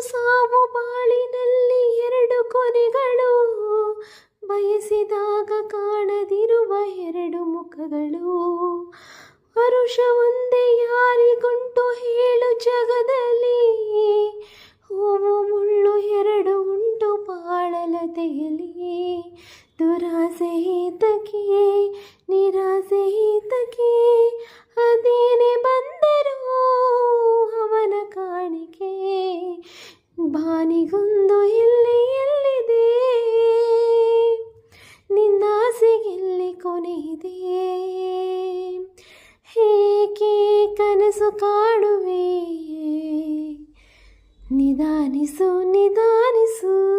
ಸಾವು ಬಾಳಿನಲ್ಲಿ ಎರಡು ಕೊನೆಗಳು. ಬಯಸಿದಾಗ ಕಾಣದಿರುವ ಎರಡು ಮುಖಗಳು. ವರುಷ ಒಂದೇ ಯಾರಿಗುಂಟು ಹೇಳು ಜಗದಲ್ಲಿ. ಹೂವು ಮುಳ್ಳು ಎರಡು ಉಂಟು ಬಾಳಲತೆಯಲ್ಲಿ. ದುರಾಸೆ ಹಿತಕ್ಕೆ ಬಾನಿಗೊಂದು ಇಲ್ಲಿ ಎಲ್ಲಿದೆ? ನಿನ್ನಾಸೆಗೆಲ್ಲಿ ಕೊನೆಯಿದೆ. ಹೇಗೆ ಕನಸು ಕಾಡುವೆ ನಿಧಾನಿಸು ನಿಧಾನಿಸು.